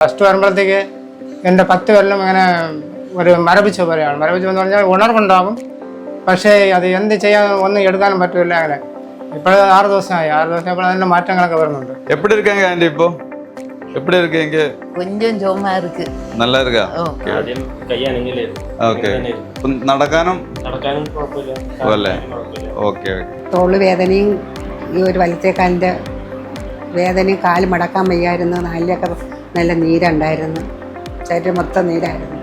First വരുമ്പോഴത്തേക്ക് എൻ്റെ പത്ത് കൊല്ലം ഇങ്ങനെ ഒരു മരവിച്ച പോലെയാണ് മരവിച്ച എന്ന് പറഞ്ഞാൽ ഉണർവുണ്ടാവും പക്ഷേ അത് എന്ത് ചെയ്യാൻ ഒന്നും എടുക്കാനും പറ്റില്ല അങ്ങനെ ഇപ്പോൾ ആറ് ദിവസമായി ആറ് ദിവസം ഇപ്പോൾ അതിൻ്റെ മാറ്റങ്ങളൊക്കെ വരുന്നുണ്ട് எப்படி இருக்காங்க ஆண்டி இப்போ எப்படி இருக்கீங்க கொஞ்சம் சும்மா இருக்கு நல்லா இருக்கா ஓ ആദ്യം കൈയാണെങ്കിൽ ഓക്കെ നടക്കാനും നടക്കാനും കുഴപ്പമില്ല പോലെ കാലിനും കുഴപ്പമില്ല ഓക്കെ തോള് വേദനയും ഈ ഒരു വലത്തേക്കാലിൻ്റെ വേദനയും കാല് മടക്കാൻ വയ്യായിരുന്നു നാലിലൊക്കെ നല്ല നീരുണ്ടായിരുന്നു. ശരീരം മൊത്തം നീരായിരുന്നു.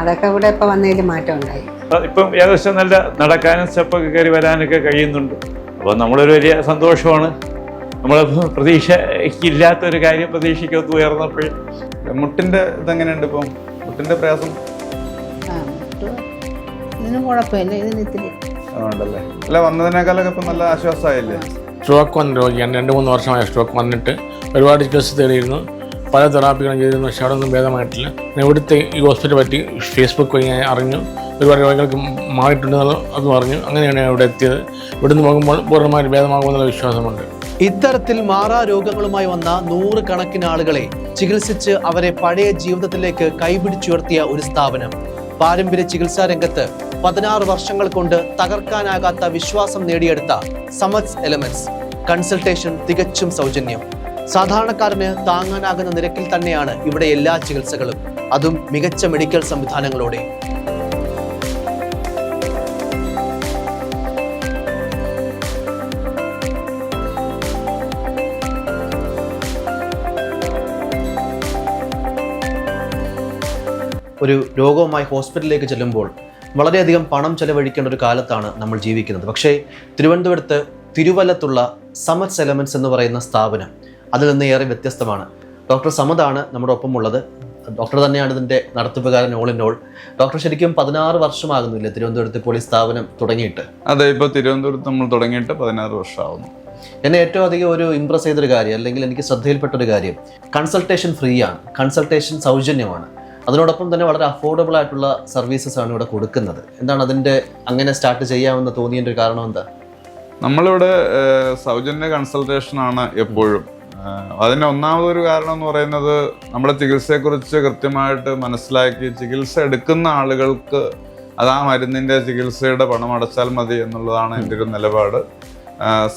അതൊക്കെ ഇവിടെ ഇപ്പോൾ വന്നതിൽ മാറ്റം ഉണ്ടായി ഇപ്പം ഏകദേശം നല്ല നടക്കാനും സ്റ്റെപ്പൊക്കെ കയറി വരാനൊക്കെ കഴിയുന്നുണ്ട്. അപ്പോൾ നമ്മളൊരു വലിയ സന്തോഷമാണ്. നമ്മൾ പ്രതീക്ഷയ്ക്കില്ലാത്തൊരു കാര്യം പ്രതീക്ഷയ്ക്കൊത്ത് ഉയർന്നപ്പോൾ മുട്ടിന്റെ ഇതെങ്ങനെയുണ്ട് ഇപ്പം? മുട്ടിന്റെ പ്രയാസം? ആ എന്നിട്ട് ഇതിനും കുഴപ്പമില്ല ഇതിന് ഇത്തിരി. ഉണ്ടല്ലേ അല്ല വന്നതിനേക്കാളൊക്കെ ഇപ്പൊ നല്ല ആശ്വാസമായില്ലേ? സ്ട്രോക്ക് വന്ന രോഗിയാണ്. രണ്ട് മൂന്ന് വർഷമായ സ്ട്രോക്ക് വന്നിട്ട് ഒരുപാട് ചികിത്സ തേടിയിരുന്നു. പല തെറാപ്പികളും ചെയ്തിരുന്നു പക്ഷേ അവിടെ ഒന്നും ഭേദമായിട്ടില്ല ഇവിടുത്തെ ഈ ഹോസ്പിറ്റലിനെ പറ്റി ഫേസ്ബുക്ക് വഴി ഞാൻ അറിഞ്ഞു. ഒരുപാട് രോഗികൾക്ക് മാറിയിട്ടുണ്ടെന്ന് അതും അറിഞ്ഞു. അങ്ങനെയാണ് ഇവിടെ എത്തിയത്. ഇവിടുന്ന് പോകുമ്പോൾ പൂർണമായിട്ട് ഭേദമാകുമെന്നുള്ള വിശ്വാസമുണ്ട്. ഇത്തരത്തിൽ മാറാ രോഗങ്ങളുമായി വന്ന നൂറുകണക്കിന് ആളുകളെ ചികിത്സിച്ച് അവരെ പഴയ ജീവിതത്തിലേക്ക് കൈപിടിച്ചുയർത്തിയ ഒരു സ്ഥാപനം. പാരമ്പര്യ ചികിത്സാ രംഗത്ത് പതിനാറ് വർഷങ്ങൾ കൊണ്ട് തകർക്കാനാകാത്ത വിശ്വാസം നേടിയെടുത്ത സമത്സ് എലമെന്റ്സ്. കൺസൾട്ടേഷൻ തികച്ചും സൗജന്യം. സാധാരണക്കാരന് താങ്ങാനാകുന്ന നിരക്കിൽ തന്നെയാണ് ഇവിടെ എല്ലാ ചികിത്സകളും. അതും മികച്ച മെഡിക്കൽ സംവിധാനങ്ങളോടെ. ഒരു രോഗവുമായി ഹോസ്പിറ്റലിലേക്ക് ചെല്ലുമ്പോൾ വളരെയധികം പണം ചെലവഴിക്കേണ്ട ഒരു കാലത്താണ് നമ്മൾ ജീവിക്കുന്നത്. പക്ഷേ തിരുവനന്തപുരത്ത് തിരുവല്ലത്തുള്ള സമത്സ് എലമെന്റ്സ് എന്ന് പറയുന്ന സ്ഥാപനം അതിൽ നിന്ന് ഏറെ വ്യത്യസ്തമാണ്. ഡോക്ടർ സമദാണ് നമ്മുടെ ഒപ്പമുള്ളത്. ഡോക്ടർ തന്നെയാണ് ഇതിന്റെ നടത്തിപ്പുകാരൻ ഓൾ ഇൻ ഓൾ ഡോക്ടർ ശരിക്കും പതിനാറ് വർഷമാകുന്നില്ലേ തിരുവനന്തപുരത്ത് ഇപ്പോൾ ഈ സ്ഥാപനം തുടങ്ങിയിട്ട്? അതെ ഇപ്പോൾ തിരുവനന്തപുരത്ത് നമ്മൾ തുടങ്ങിയിട്ട് പതിനാറ് വർഷമാവുന്നു. എന്നെ ഏറ്റവും അധികം ഒരു ഇമ്പ്രസ് ചെയ്തൊരു കാര്യം അല്ലെങ്കിൽ എനിക്ക് ശ്രദ്ധയിൽപ്പെട്ട ഒരു കാര്യം കൺസൾട്ടേഷൻ ഫ്രീ ആണ്. കൺസൾട്ടേഷൻ സൗജന്യമാണ്. അതിനോടൊപ്പം തന്നെ വളരെ അഫോർഡബിൾ ആയിട്ടുള്ള സർവീസസ് ആണ് ഇവിടെ കൊടുക്കുന്നത്. എന്താണ് അതിന്റെ അങ്ങനെ സ്റ്റാർട്ട് ചെയ്യാമെന്ന് തോന്നിയതിന്റെ ഒരു കാരണം എന്താ? നമ്മളിവിടെ സൗജന്യ കൺസൾട്ടേഷൻ ആണ് എപ്പോഴും. അതിന് ഒന്നാമതൊരു കാരണം എന്ന് പറയുന്നത് നമ്മുടെ ചികിത്സയെക്കുറിച്ച് കൃത്യമായിട്ട് മനസ്സിലാക്കി ചികിത്സ എടുക്കുന്ന ആളുകൾക്ക് അത് ആ മരുന്നിന്റെ ചികിത്സയുടെ പണം അടച്ചാൽ മതി എന്നുള്ളതാണ് എന്റെ ഒരു നിലപാട്.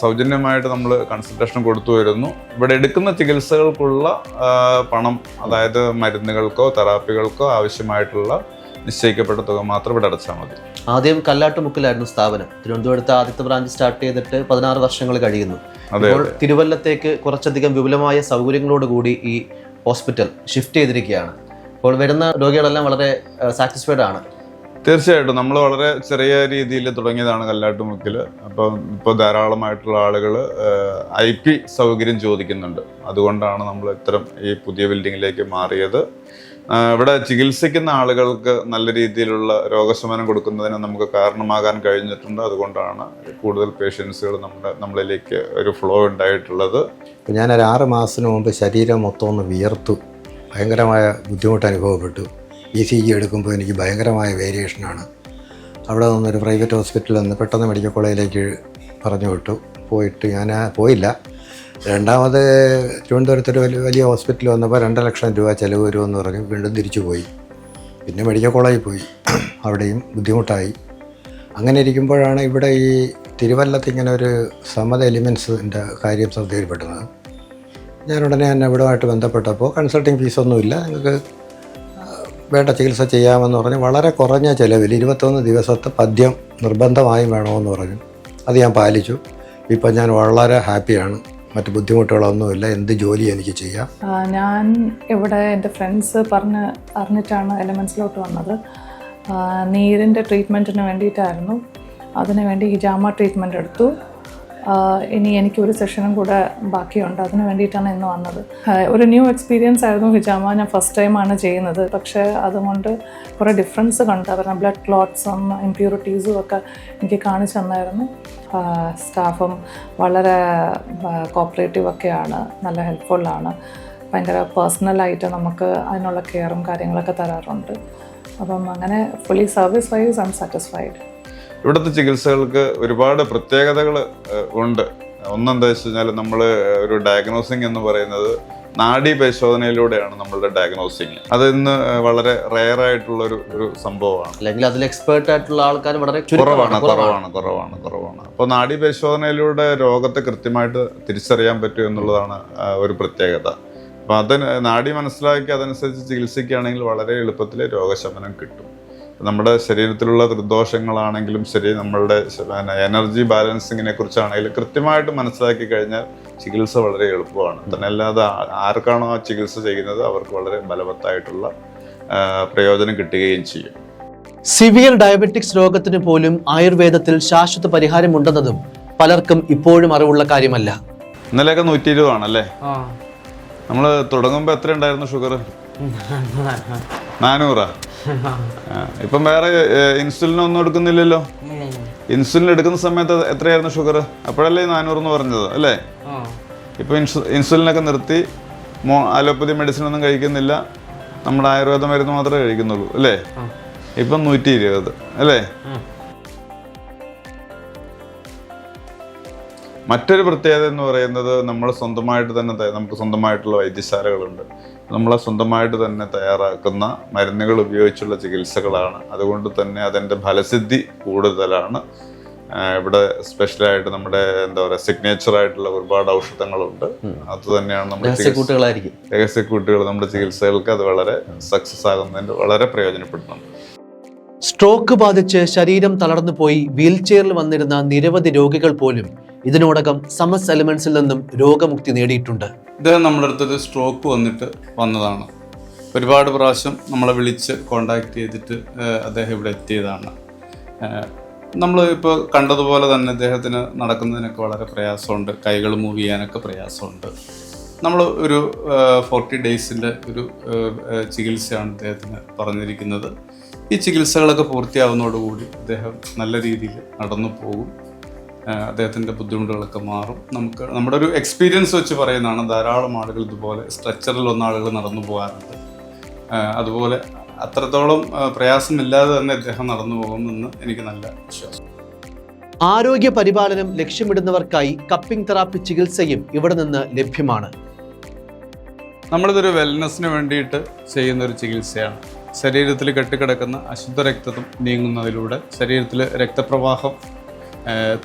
സൗജന്യമായിട്ട് നമ്മൾ കൺസൾട്ടേഷൻ കൊടുത്തു വരുന്നു. ഇവിടെ എടുക്കുന്ന ചികിത്സകൾക്കുള്ള പണം അതായത് മരുന്നുകൾക്കോ തെറാപ്പികൾക്കോ ആവശ്യമായിട്ടുള്ള നിശ്ചയിക്കപ്പെട്ട തുക മാത്രം ഇവിടെ അടച്ചാൽ മതി. ആദ്യം കല്ലാട്ടുമുക്കിലായിരുന്നു സ്ഥാപനം. തിരുവനന്തപുരത്ത് ആദ്യത്തെ ബ്രാഞ്ച് സ്റ്റാർട്ട് ചെയ്തിട്ട് പതിനാറ് വർഷങ്ങൾ കഴിയുന്നു. അപ്പോൾ തിരുവല്ലത്തേക്ക് കുറച്ചധികം വിപുലമായ സൗകര്യങ്ങളോടുകൂടി ഈ ഹോസ്പിറ്റൽ ഷിഫ്റ്റ് ചെയ്തിരിക്കുകയാണ്. അപ്പോൾ വരുന്ന രോഗികളെല്ലാം വളരെ സാറ്റിസ്ഫൈഡ് ആണ്. തീർച്ചയായിട്ടും. നമ്മൾ വളരെ ചെറിയ രീതിയിൽ തുടങ്ങിയതാണ് കല്ലാട്ടുമുക്കിൽ. അപ്പം ഇപ്പോൾ ധാരാളമായിട്ടുള്ള ആളുകൾ ഐ പി സൗകര്യം ചോദിക്കുന്നുണ്ട്. അതുകൊണ്ടാണ് നമ്മൾ ഇത്തരം ഈ പുതിയ ബിൽഡിങ്ങിലേക്ക് മാറിയത്. ഇവിടെ ചികിത്സിക്കുന്ന ആളുകൾക്ക് നല്ല രീതിയിലുള്ള രോഗശമനം കൊടുക്കുന്നതിന് നമുക്ക് കാരണമാകാൻ കഴിഞ്ഞിട്ടുണ്ട്. അതുകൊണ്ടാണ് കൂടുതൽ പേഷ്യൻസുകൾ നമ്മുടെ നമ്മളിലേക്ക് ഒരു ഫ്ലോ ഉണ്ടായിട്ടുള്ളത്. ഇപ്പം ഞാനൊരു ആറ് മാസത്തിന് മുമ്പ് ശരീരം മൊത്തം ഒന്ന് വിയർത്തു. ഭയങ്കരമായ ബുദ്ധിമുട്ട് അനുഭവപ്പെട്ടു. ഇ സി ജി എടുക്കുമ്പോൾ എനിക്ക് ഭയങ്കരമായ വേരിയേഷനാണ് അവിടെ നിന്നൊരു പ്രൈവറ്റ് ഹോസ്പിറ്റലിൽ നിന്ന് പെട്ടെന്ന് മെഡിക്കൽ കോളേജിലേക്ക് പറഞ്ഞു വിട്ടു. പോയിട്ട് ഞാൻ പോയില്ല. രണ്ടാമത് തിരുവനന്തപുരത്ത് ഒരു വലിയ വലിയ ഹോസ്പിറ്റലിൽ വന്നപ്പോൾ രണ്ട് ലക്ഷം രൂപ ചിലവ് വരുമെന്ന് പറഞ്ഞ് വീണ്ടും തിരിച്ചു പോയി. പിന്നെ മെഡിക്കൽ കോളേജിൽ പോയി. അവിടെയും ബുദ്ധിമുട്ടായി. അങ്ങനെ ഇരിക്കുമ്പോഴാണ് ഇവിടെ ഈ തിരുവല്ലത്ത് ഇങ്ങനെ ഒരു സമത എലിമെൻസിന്റെ കാര്യം ശ്രദ്ധയിൽപ്പെടുന്നത് ഞാൻ ഉടനെ തന്നെ ഇവിടുമായിട്ട് ബന്ധപ്പെട്ടപ്പോൾ കൺസൾട്ടിങ് ഫീസൊന്നുമില്ല നിങ്ങൾക്ക് വേണ്ട ചികിത്സ ചെയ്യാമെന്ന് പറഞ്ഞ് വളരെ കുറഞ്ഞ ചിലവിൽ ഇരുപത്തൊന്ന് ദിവസത്തെ പദ്യം നിർബന്ധമായും വേണമെന്ന് പറഞ്ഞു അത് ഞാൻ പാലിച്ചു. ഇപ്പം ഞാൻ വളരെ ഹാപ്പിയാണ്. മറ്റ് ബുദ്ധിമുട്ടുകളൊന്നുമില്ല. എന്ത് ജോലി എനിക്ക് ചെയ്യാം. ഞാൻ ഇവിടെ എന്റെ ഫ്രണ്ട്സ് പറഞ്ഞ് അറിഞ്ഞിട്ടാണ് എലമെൻസിലോട്ട് വന്നത്. നീരിന്റെ ട്രീറ്റ്മെന്റിന് വേണ്ടിയിട്ടായിരുന്നു. അതിനുവേണ്ടി ഹിജാമ ട്രീറ്റ്മെന്റ് എടുത്തു. ഇനി എനിക്ക് ഒരു സെഷനും കൂടെ ബാക്കിയുണ്ട്. അതിന് വേണ്ടിയിട്ടാണ് ഇന്ന് വന്നത്. ഒരു ന്യൂ എക്സ്പീരിയൻസ് ആയിരുന്നു ഹിജാമ. ഞാൻ ഫസ്റ്റ് ടൈമാണ് ചെയ്യുന്നത്. പക്ഷേ അതുകൊണ്ട് കുറേ ഡിഫറൻസ് കണ്ടു. അവരുടെ ബ്ലഡ് ക്ലോട്ട്സും ഇമ്പ്യൂരിറ്റീസും ഒക്കെ എനിക്ക് കാണിച്ചു തന്നായിരുന്നു. സ്റ്റാഫും വളരെ കോപ്പറേറ്റീവ് ഒക്കെയാണ് നല്ല ഹെൽപ്ഫുള്ളാണ് ഭയങ്കര പേഴ്സണലായിട്ട് നമുക്ക് അതിനുള്ള കെയറും കാര്യങ്ങളൊക്കെ തരാറുണ്ട്. അപ്പം അങ്ങനെ fully service wise I am satisfied ഇവിടുത്തെ ചികിത്സകൾക്ക് ഒരുപാട് പ്രത്യേകതകൾ ഉണ്ട്. ഒന്നെന്താ വെച്ച് കഴിഞ്ഞാൽ നമ്മൾ ഒരു ഡയഗ്നോസിങ് എന്ന് പറയുന്നത് നാഡി പരിശോധനയിലൂടെയാണ് നമ്മളുടെ ഡയഗ്നോസിങ് അത് ഇന്ന് വളരെ റെയർ ആയിട്ടുള്ള ഒരു ഒരു സംഭവമാണ്. അല്ലെങ്കിൽ അതിൽ എക്സ്പേർട്ട് ആയിട്ടുള്ള ആൾക്കാർ വളരെ കുറവാണ് കുറവാണ്. കുറവാണ് കുറവാണ് അപ്പോൾ നാഡി പരിശോധനയിലൂടെ രോഗത്തെ കൃത്യമായിട്ട് തിരിച്ചറിയാൻ പറ്റും എന്നുള്ളതാണ് ഒരു പ്രത്യേകത. അപ്പം അത് നാഡി മനസ്സിലാക്കി അതനുസരിച്ച് ചികിത്സിക്കുകയാണെങ്കിൽ വളരെ എളുപ്പത്തിൽ രോഗശമനം കിട്ടും. നമ്മുടെ ശരീരത്തിലുള്ള ദോഷങ്ങളാണെങ്കിലും ശരി നമ്മളുടെ പിന്നെ എനർജി ബാലൻസിങ്ങിനെ കുറിച്ചാണെങ്കിലും കൃത്യമായിട്ട് മനസ്സിലാക്കി കഴിഞ്ഞാൽ ചികിത്സ വളരെ എളുപ്പമാണ്. തന്നെ അല്ലാതെ ആ- ആർക്കാണോ ആ ചികിത്സ ചെയ്യുന്നത് അവർക്ക് വളരെ ബലവത്തായിട്ടുള്ള പ്രയോജനം കിട്ടുകയും ചെയ്യും. സിവിയർ ഡയബറ്റിക്സ് രോഗത്തിന് പോലും ആയുർവേദത്തിൽ ശാശ്വത പരിഹാരമുണ്ടെന്നതും പലർക്കും ഇപ്പോഴും അറിവുള്ള കാര്യമല്ല. ഇന്നലെയൊക്കെ നൂറ്റി ഇരുപതാണല്ലേ നമ്മൾ തുടങ്ങുമ്പോൾ എത്ര ഉണ്ടായിരുന്നു ഷുഗർ നാനൂറാ? ഇപ്പം വേറെ ഇൻസുലിൻ ഒന്നും എടുക്കുന്നില്ലല്ലോ? ഇൻസുലിൻ എടുക്കുന്ന സമയത്ത് എത്രയായിരുന്നു ഷുഗർ? അപ്പോഴല്ലേ നാനൂറ് എന്ന് പറഞ്ഞത് അല്ലേ? ഇപ്പൊ ഇൻസു ഇൻസുലിനൊക്കെ നിർത്തി മോ അലോപ്പതി മെഡിസിൻ ഒന്നും കഴിക്കുന്നില്ല. നമ്മുടെ ആയുർവേദ മരുന്ന് മാത്രമേ കഴിക്കുന്നുള്ളൂ അല്ലേ? ഇപ്പം നൂറ്റി ഇരുപത് അല്ലേ? മറ്റൊരു പ്രത്യേകത എന്ന് പറയുന്നത് നമ്മൾ സ്വന്തമായിട്ട് തന്നെ നമുക്ക് സ്വന്തമായിട്ടുള്ള വൈദ്യശാലകളുണ്ട്. നമ്മളെ സ്വന്തമായിട്ട് തന്നെ തയ്യാറാക്കുന്ന മരുന്നുകൾ ഉപയോഗിച്ചുള്ള ചികിത്സകളാണ്. അതുകൊണ്ട് തന്നെ അതിന്റെ ഫലസിദ്ധി കൂടുതലാണ്. ഇവിടെ സ്പെഷ്യലായിട്ട് നമ്മുടെ എന്താ പറയുക സിഗ്നേച്ചർ ആയിട്ടുള്ള ഒരുപാട് ഔഷധങ്ങളുണ്ട്. അത് തന്നെയാണ് നമ്മുടെ രഹസ്യക്കൂട്ടുകളായിരിക്കും. രഹസ്യക്കൂട്ടുകൾ നമ്മുടെ ചികിത്സകൾക്ക് അത് വളരെ സക്സസ് ആകുന്നതിന് വളരെ പ്രയോജനപ്പെടുന്നുണ്ട്. സ്ട്രോക്ക് ബാധിച്ച് ശരീരം തളർന്നു പോയി വീൽ ചെയറിൽ വന്നിരുന്ന നിരവധി രോഗികൾ പോലും ഇതിനോടകം സമസ് എലിമെന്റ്സിൽ നിന്നും രോഗമുക്തി നേടിയിട്ടുണ്ട്. ഇദ്ദേഹം നമ്മുടെ അടുത്തൊരു സ്ട്രോക്ക് വന്നിട്ട് വന്നതാണ്. ഒരുപാട് പ്രാവശ്യം നമ്മളെ വിളിച്ച് കോണ്ടാക്ട് ചെയ്തിട്ട് അദ്ദേഹം ഇവിടെ എത്തിയതാണ്. നമ്മൾ ഇപ്പോൾ കണ്ടതുപോലെ തന്നെ അദ്ദേഹത്തിന് നടക്കുന്നതിനൊക്കെ വളരെ പ്രയാസമുണ്ട്. കൈകൾ മൂവ് ചെയ്യാനൊക്കെ പ്രയാസമുണ്ട്. നമ്മൾ ഒരു ഫോർട്ടി ഡേയ്സിന്റെ ഒരു ചികിത്സയാണ് അദ്ദേഹത്തിന് പറഞ്ഞിരിക്കുന്നത്. ഈ ചികിത്സകളൊക്കെ പൂർത്തിയാവുന്നതോടുകൂടി അദ്ദേഹം നല്ല രീതിയിൽ നടന്നു പോകും. അദ്ദേഹത്തിന്റെ ബുദ്ധിമുട്ടുകളൊക്കെ മാറും. നമുക്ക് നമ്മുടെ ഒരു എക്സ്പീരിയൻസ് വെച്ച് പറയുന്നതാണ് ധാരാളം ആളുകൾ ഇതുപോലെ സ്ട്രെച്ചറിൽ വന്ന ആളുകൾ നടന്നു പോകാറുണ്ട്. അതുപോലെ അത്രത്തോളം പ്രയാസമില്ലാതെ തന്നെ ഇദ്ദേഹം നടന്നു പോകുമെന്ന് എനിക്ക് നല്ല വിശ്വാസം. ആരോഗ്യ പരിപാലനം ലക്ഷ്യമിടുന്നവർക്കായി കപ്പിംഗ് തെറാപ്പി ചികിത്സയും ഇവിടെ നിന്ന് ലഭ്യമാണ്. നമ്മളിതൊരു വെൽനെസ്സിന് വേണ്ടിയിട്ട് ചെയ്യുന്ന ഒരു ചികിത്സയാണ്. ശരീരത്തിൽ കെട്ടിക്കിടക്കുന്ന അശുദ്ധ രക്തം നീങ്ങുന്നതിലൂടെ ശരീരത്തിൽ രക്തപ്രവാഹം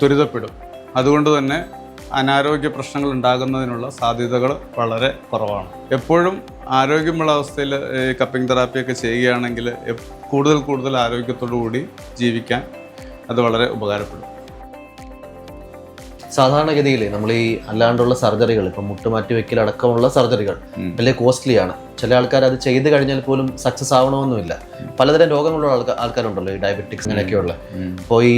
ത്വരിതപ്പെടും. അതുകൊണ്ട് തന്നെ അനാരോഗ്യ പ്രശ്നങ്ങൾ ഉണ്ടാകുന്നതിനുള്ള സാധ്യതകൾ വളരെ കുറവാണ്. എപ്പോഴും ആരോഗ്യമുള്ള അവസ്ഥയിൽ ഈ കപ്പിംഗ് തെറാപ്പിയൊക്കെ ചെയ്യുകയാണെങ്കിൽ കൂടുതൽ കൂടുതൽ ആരോഗ്യത്തോടു കൂടി ജീവിക്കാൻ അത് വളരെ ഉപകാരപ്പെടും. സാധാരണഗതിയിൽ നമ്മൾ ഈ അല്ലാണ്ടുള്ള സർജറികൾ ഇപ്പം മുട്ടുമാറ്റി വെക്കൽ അടക്കമുള്ള സർജറികൾ വലിയ കോസ്റ്റ്ലി ആണ് ചില ആൾക്കാർ അത് ചെയ്ത് കഴിഞ്ഞാൽ പോലും സക്സസ് ആവണമെന്നുമില്ല. പലതരം രോഗങ്ങളുള്ള ആൾക്കാർ ആൾക്കാരുണ്ടല്ലോ ഈ ഡയബറ്റിക്സ് അങ്ങനെയൊക്കെയുള്ള അപ്പോൾ ഈ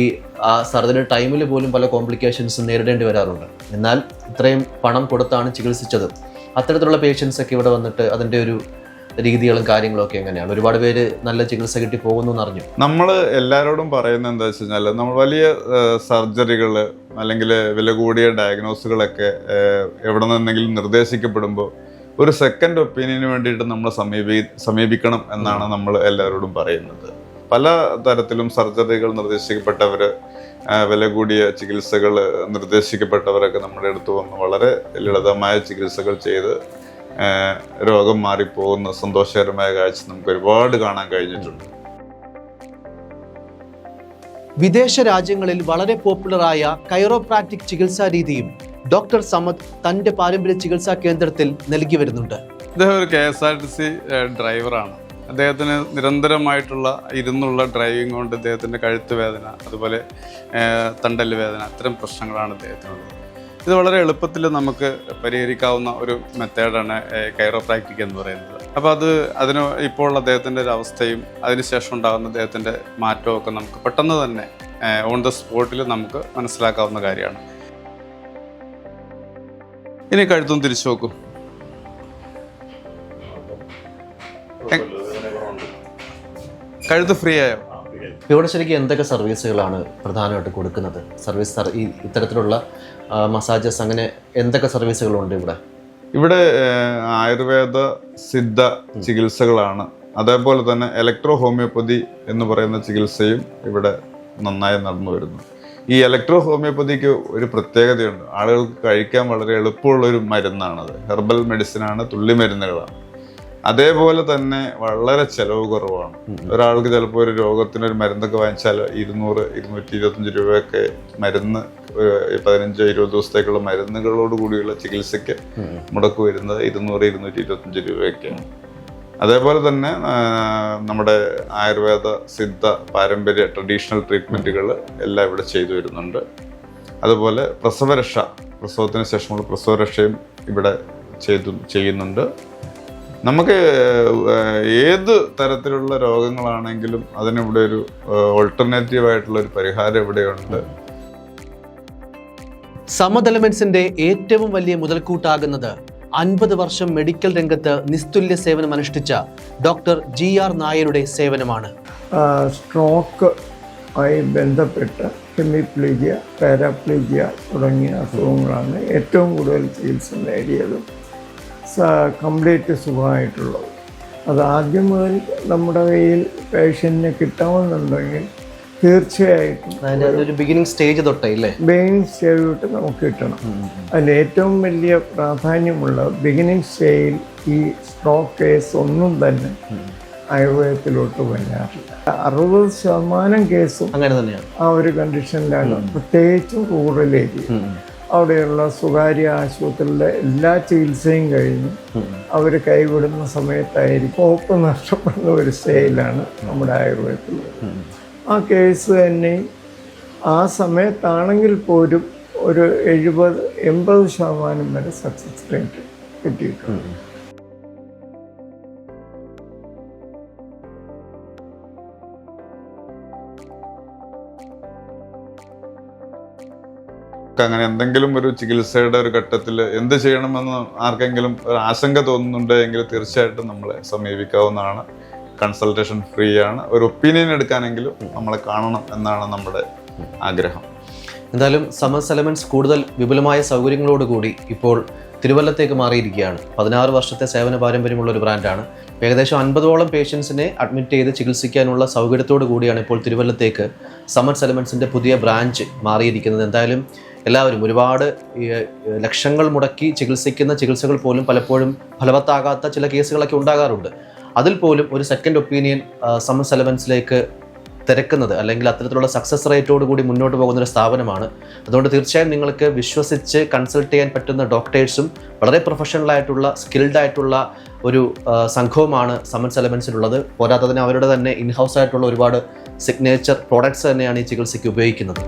ആ സർജറി ടൈമിൽ പോലും പല കോംപ്ലിക്കേഷൻസും നേരിടേണ്ടി വരാറുണ്ട്. എന്നാൽ ഇത്രയും പണം കൊടുത്താണ് ചികിത്സിച്ചത്. അത്തരത്തിലുള്ള പേഷ്യൻസ് ഒക്കെ ഇവിടെ വന്നിട്ട് അതിന്റെ ഒരു രീതികളും കാര്യങ്ങളും ഒക്കെ എങ്ങനെയാണ്? ഒരുപാട് പേര് നല്ല ചികിത്സ കിട്ടി പോകുന്നു എന്നറിഞ്ഞു. നമ്മൾ എല്ലാവരോടും പറയുന്നത് എന്താ വെച്ച് കഴിഞ്ഞാൽ നമ്മൾ വലിയ സർജറികൾ അല്ലെങ്കിൽ വില കൂടിയ ഡയഗ്നോസുകളൊക്കെ എവിടെ നിന്നെങ്കിലും നിർദ്ദേശിക്കപ്പെടുമ്പോൾ ഒരു സെക്കൻഡ് ഒപ്പീനിയന് വേണ്ടിയിട്ട് നമ്മൾ സമീപി സമീപിക്കണം എന്നാണ് നമ്മൾ എല്ലാവരോടും പറയുന്നത്. പല തരത്തിലും സർജറികൾ നിർദ്ദേശിക്കപ്പെട്ടവർ വില കൂടിയ ചികിത്സകൾ നിർദ്ദേശിക്കപ്പെട്ടവരൊക്കെ നമ്മുടെ അടുത്ത് വന്ന് വളരെ ലളിതമായ ചികിത്സകൾ ചെയ്ത് രോഗം മാറിപ്പോകുന്ന സന്തോഷകരമായ കാഴ്ച നമുക്ക് ഒരുപാട് കാണാൻ കഴിഞ്ഞിട്ടുണ്ട്. വിദേശ രാജ്യങ്ങളിൽ വളരെ പോപ്പുലറായ കൈറോപ്രാക്ടിക് ചികിത്സാ രീതിയും ഡോക്ടർ സമദ് തന്റെ പാരമ്പര്യ ചികിത്സാ കേന്ദ്രത്തിൽ നൽകി വരുന്നുണ്ട്. അദ്ദേഹം ഒരു K S R T C ഡ്രൈവറാണ്. അദ്ദേഹത്തിന് നിരന്തരമായിട്ടുള്ള ഇരുന്നുള്ള ഡ്രൈവിംഗ് കൊണ്ട് അദ്ദേഹത്തിന്റെ കഴുത്ത് വേദന അതുപോലെ തണ്ടൽ വേദന അത്തരം പ്രശ്നങ്ങളാണ് അദ്ദേഹത്തിനുള്ളത് ഇത് വളരെ എളുപ്പത്തിൽ നമുക്ക് പരിഹരിക്കാവുന്ന ഒരു മെത്തേഡാണ് കൈറോപ്രാക്ടിക് എന്ന് പറയുന്നത്. അപ്പോൾ അത് അതിന് ഇപ്പോൾ അദ്ദേഹത്തിന്റെ ഒരു അവസ്ഥയും അതിനുശേഷം ഉണ്ടാകുന്ന അദ്ദേഹത്തിന്റെ മാറ്റവും ഒക്കെ നമുക്ക് പെട്ടെന്ന് തന്നെ ഓൺ ദ സ്പോട്ടിൽ നമുക്ക് മനസ്സിലാക്കാവുന്ന കാര്യമാണ്. ഇനി കഴുത്തും തിരിച്ചു നോക്കൂ. കഴുത്ത് ഫ്രീ ആയോ? ഇവിടെ ശരിക്കും എന്തൊക്കെ സർവീസുകളാണ് പ്രധാനമായിട്ട് കൊടുക്കുന്നത്? സർവീസ് സർ- ഈ ഇത്തരത്തിലുള്ള മസാജസ് അങ്ങനെ എന്തൊക്കെ സർവീസുകളുണ്ട് ഇവിടെ? ഇവിടെ ആയുർവേദ സിദ്ധ ചികിത്സകളാണ്. അതേപോലെ തന്നെ ഇലക്ട്രോ ഹോമിയോപ്പതി എന്ന് പറയുന്ന ചികിത്സയും ഇവിടെ നന്നായി നടന്നു വരുന്നു. ഈ ഇലക്ട്രോ ഹോമിയോപ്പതിക്ക് ഒരു പ്രത്യേകതയുണ്ട്. ആളുകൾക്ക് കഴിക്കാൻ വളരെ എളുപ്പമുള്ള ഒരു മരുന്നാണത് ഹെർബൽ മെഡിസിനാണ് തുള്ളി മരുന്നുകളാണ്. അതേപോലെ തന്നെ വളരെ ചെലവ് കുറവാണ്. ഒരാൾക്ക് ചിലപ്പോൾ ഒരു രോഗത്തിന് ഒരു മരുന്നൊക്കെ വാങ്ങിച്ചാൽ ഇരുന്നൂറ് ഇരുന്നൂറ്റി ഇരുപത്തഞ്ച് രൂപയൊക്കെ മരുന്ന് പതിനഞ്ച് ഇരുപത് ദിവസത്തേക്കുള്ള മരുന്നുകളോട് കൂടിയുള്ള ചികിത്സയ്ക്ക് മുടക്ക് വരുന്നത് ഇരുന്നൂറ് ഇരുന്നൂറ്റി ഇരുപത്തഞ്ച് രൂപയൊക്കെയാണ്. അതേപോലെ തന്നെ നമ്മുടെ ആയുർവേദ സിദ്ധ പാരമ്പര്യ ട്രഡീഷണൽ ട്രീറ്റ്മെന്റുകൾ എല്ലാം ഇവിടെ ചെയ്തു വരുന്നുണ്ട്. അതുപോലെ പ്രസവരക്ഷ പ്രസവത്തിന് ശേഷമുള്ള പ്രസവരക്ഷയും ഇവിടെ ചെയ്തു ചെയ്യുന്നുണ്ട്. നമുക്ക് ഏത് തരത്തിലുള്ള രോഗങ്ങളാണെങ്കിലും അതിനിവിടെ ഒരു ഓൾട്ടർനേറ്റീവ് ആയിട്ടുള്ള ഒരു പരിഹാരം ഇവിടെയുണ്ട്. സമത് എലമെന്റ്സിന്റെ ഏറ്റവും വലിയ മുതൽക്കൂട്ടാകുന്നത് അൻപത് വർഷം മെഡിക്കൽ രംഗത്ത് നിസ്തുല്യ സേവനം അനുഷ്ഠിച്ച ഡോക്ടർ ജി ആർ നായരുടെ സേവനമാണ്. സ്ട്രോക്ക് ആയി ബന്ധപ്പെട്ട ഹെമിപ്ലീജിയ പാരാപ്ലീജിയ തുടങ്ങിയ അസുഖങ്ങളാണ് ഏറ്റവും കൂടുതൽ ചികിത്സ നേടിയതും കംപ്ലീറ്റ് സുഖമായിട്ടുള്ളത് അത് ആദ്യം മുതൽ നമ്മുടെ കയ്യിൽ പേഷ്യന്റിന് കിട്ടാമെന്നുണ്ടെങ്കിൽ തീർച്ചയായിട്ടും ബിഗിനിങ് സ്റ്റേജ് തൊട്ടേ ബിഗിനിങ് ബെയിൻ സ്റ്റേജ് തൊട്ട് നമുക്ക് കിട്ടണം. അതിൽ ഏറ്റവും വലിയ പ്രാധാന്യമുള്ള ബിഗിനിങ് സ്റ്റേജിൽ ഈ സ്ട്രോക്ക് കേസ് ഒന്നും തന്നെ ആയുർവേദത്തിലോട്ട് വരാറില്ല. അറുപത് ശതമാനം കേസും അങ്ങനെ തന്നെയാണ്. ആ ഒരു കണ്ടീഷനിലാണ് പ്രത്യേകിച്ചും റൂറൽ ഏരിയ അവിടെയുള്ള സ്വകാര്യ ആശുപത്രിയിലെ എല്ലാ ചികിത്സയും കഴിഞ്ഞ് അവർ കൈവിടുന്ന സമയത്തായിരിക്കും ഹോപ്പ് നഷ്ടപ്പെടുന്ന ഒരു സ്റ്റേയിലാണ് നമ്മുടെ ആയുർവേദത്തിൽ. ആ കേസ് തന്നെ ആ സമയത്താണെങ്കിൽ പോലും ഒരു എഴുപത് എൺപത് ശതമാനം വരെ സക്സസ് റേറ്റ് കിട്ടിയിട്ടുണ്ട്. അങ്ങനെ എന്തെങ്കിലും ഒരു ചികിത്സയുടെ ഒരു ഘട്ടത്തിൽ എന്ത് ചെയ്യണമെന്ന് ആർക്കെങ്കിലും ഒരു ആശങ്ക തോന്നുന്നുണ്ടെങ്കിൽ തീർച്ചയായിട്ടും നമ്മളെ സമീപിക്കാവുന്നതാണ്. കൺസൾട്ടേഷൻ ഫ്രീ ആണ് ഒരു ഒപ്പീനിയൻ എടുക്കാനെങ്കിലും നമ്മളെ കാണണം എന്നാണ് നമ്മുടെ ആഗ്രഹം. എന്തായാലും സമസ് എലമെന്റ്സ് കൂടുതൽ വിപുലമായ സൗകര്യങ്ങളോടുകൂടി ഇപ്പോൾ തിരുവല്ലത്തേക്ക് മാറിയിരിക്കുകയാണ്. പതിനാറ് വർഷത്തെ സേവന പാരമ്പര്യമുള്ള ഒരു ബ്രാൻഡാണ്. ഏകദേശം അൻപതോളം പേഷ്യൻസിനെ അഡ്മിറ്റ് ചെയ്ത് ചികിത്സിക്കാനുള്ള സൗകര്യത്തോടു കൂടിയാണ് ഇപ്പോൾ തിരുവല്ലത്തേക്ക് സമർ എലമെന്റ്സിന്റെ പുതിയ ബ്രാഞ്ച് മാറിയിരിക്കുന്നത്. എന്തായാലും എല്ലാവരും ഒരുപാട് ലക്ഷങ്ങൾ മുടക്കി ചികിത്സിക്കുന്ന ചികിത്സകൾ പോലും പലപ്പോഴും ഫലവത്താകാത്ത ചില കേസുകളൊക്കെ ഉണ്ടാകാറുണ്ട്. അതിൽ പോലും ഒരു സെക്കൻഡ് ഒപ്പീനിയൻ സമൻസ് അലവൻസിലേക്ക് തിരക്കുന്നത് അല്ലെങ്കിൽ അത്തരത്തിലുള്ള സക്സസ് റേറ്റോട് കൂടി മുന്നോട്ട് പോകുന്ന ഒരു സ്ഥാപനമാണ്. അതുകൊണ്ട് തീർച്ചയായും നിങ്ങൾക്ക് വിശ്വസിച്ച് കൺസൾട്ട് ചെയ്യാൻ പറ്റുന്ന ഡോക്ടേഴ്സും വളരെ പ്രൊഫഷണൽ ആയിട്ടുള്ള സ്കിൽഡ് ആയിട്ടുള്ള ഒരു സംഘവുമാണ് സമൻസ് എലമെൻസിലുള്ളത് പോരാത്തതിന് അവരുടെ തന്നെ ഇൻഹൗസ് ആയിട്ടുള്ള ഒരുപാട് സിഗ്നേച്ചർ പ്രോഡക്ട്സ് തന്നെയാണ് ഈ ചികിത്സയ്ക്ക് ഉപയോഗിക്കുന്നത്.